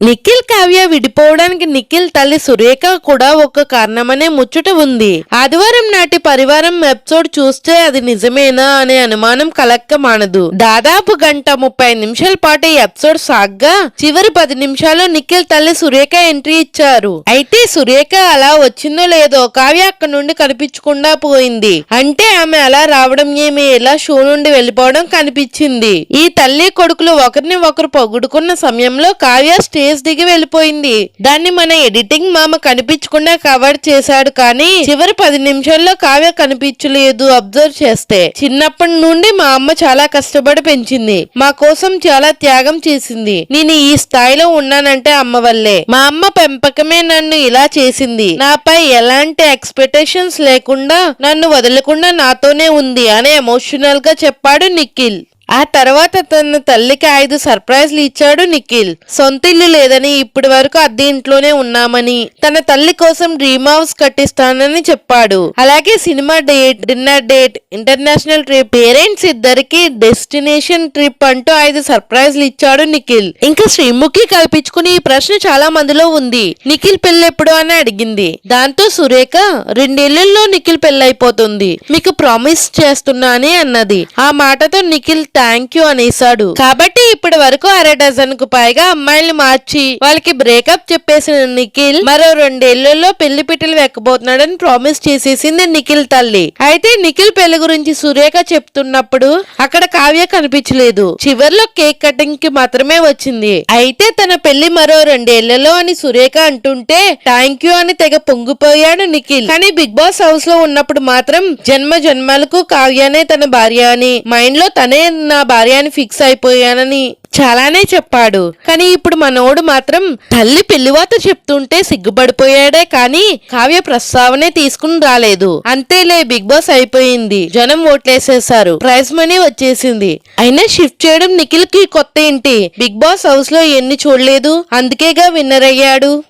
నిఖిల్ కావ్య విడిపోవడానికి నిఖిల్ తల్లి సురేఖ కూడా ఒక కారణమనే ముచ్చట ఉంది. ఆదివారం నాటి పరివారం ఎపిసోడ్ చూస్తే అది నిజమేనా అనే అనుమానం కలక్క మానదు దాదాపు గంట ముప్పై నిమిషాల పాటు ఈ ఎపిసోడ్ సాగ్గా చివరి పది నిమిషాలు నిఖిల్ తల్లి సురేఖ ఎంట్రీ ఇచ్చారు. అయితే సురేఖ అలా వచ్చిందో లేదో కావ్య అక్కడ నుండి కనిపించకుండా పోయింది. అంటే ఆమె అలా రావడం ఏమి? ఇలా షో నుండి వెళ్ళిపోవడం కనిపించింది. ఈ తల్లి కొడుకులు ఒకరిని ఒకరు పొగుడుకున్న సమయంలో కావ్య స్టేజ్ దిగి వెళ్ళిపోయింది. దాన్ని మన ఎడిటింగ్ మామ కనిపించకుండా కవర్ చేశాడు కానీ చివరి పది నిమిషాల్లో కావ్య కనిపించలేదు అబ్జర్వ్ చేస్తే. చిన్నప్పటి నుండి మా అమ్మ చాలా కష్టపడి పెంచింది. మా కోసం చాలా త్యాగం చేసింది. నేను ఈ స్థాయిలో ఉన్నానంటే అమ్మ వల్లే. మా అమ్మ పెంపకమే నన్ను ఇలా చేసింది. నాపై ఎలాంటి ఎక్స్పెక్టేషన్స్ లేకుండా నన్ను వదలకుండా నాతోనే ఉంది అని ఎమోషనల్గా చెప్పాడు నిఖిల్. ఆ తర్వాత తన తల్లికి ఐదు సర్ప్రైజ్లు ఇచ్చాడు నిఖిల్. సొంత ఇల్లు లేదని ఇప్పటి వరకు అద్దె ఇంట్లోనే ఉన్నామని తన తల్లి కోసం డ్రీమ్ హౌస్ కట్టిస్తానని చెప్పాడు. అలాగే cinema date dinner date international trip parents ఇద్దరికి డెస్టినేషన్ ట్రిప్ అంటూ ఐదు సర్ప్రైజ్లు ఇచ్చాడు నిఖిల్. ఇంకా శ్రీముఖి కల్పించుకుని ఈ ప్రశ్న చాలా మందిలో ఉంది. నిఖిల్ పెళ్ళెప్పుడు అని అడిగింది. దాంతో సురేఖ రెండేళ్ళలో నిఖిల్ పెళ్ళైపోతుంది. మీకు ప్రామిస్ చేస్తున్నా అని అన్నది. ఆ మాటతో నిఖిల్ థ్యాంక్ యూ అనేసాడు కాబట్టి ఇప్పటి వరకు అర డజన్కు పైగా అమ్మాయిలు మార్చి వాళ్ళకి బ్రేకప్ చెప్పేసిన నిఖిల్ మరో రెండేళ్ళలో పెళ్ళి పిట్టలు వెక్కబోతున్నాడని ప్రామిస్ చేసేసింది నిఖిల్ తల్లి. అయితే నిఖిల్ పెళ్ళి గురించి సురేఖ చెప్తున్నప్పుడు అక్కడ కావ్య కనిపించలేదు. చివర్లో కేక్ కటింగ్కి మాత్రమే వచ్చింది. అయితే తన పెళ్ళి మరో రెండేళ్ళలో అని సురేఖ అంటుంటే థ్యాంక్ యూ అని తెగ పొంగిపోయాడు నిఖిల్. కానీ బిగ్ బాస్ హౌస్లో ఉన్నప్పుడు మాత్రం జన్మ జన్మలకు కావ్యనే తన భార్య అని మైండ్లో తనే నా భార్య అని ఫిక్స్ అయిపోయానని చాలానే చెప్పాడు. కానీ ఇప్పుడు మనోడు మాత్రం తల్లి పెళ్ళివాత చెప్తుంటే సిగ్గుపడిపోయాడే కానీ కావ్య ప్రస్తావనే తీసుకుని రాలేదు. అంతేలే బిగ్ బాస్ అయిపోయింది. జనం ఓట్లేసేసారు ప్రైజ్ మనీ వచ్చేసింది. అయినా షిఫ్ట్ చేయడం నిఖిల్కి కొత్త ఏంటి? బిగ్ బాస్ హౌస్లో ఎన్ని చూడలేదు? అందుకేగా విన్నర్ అయ్యాడు.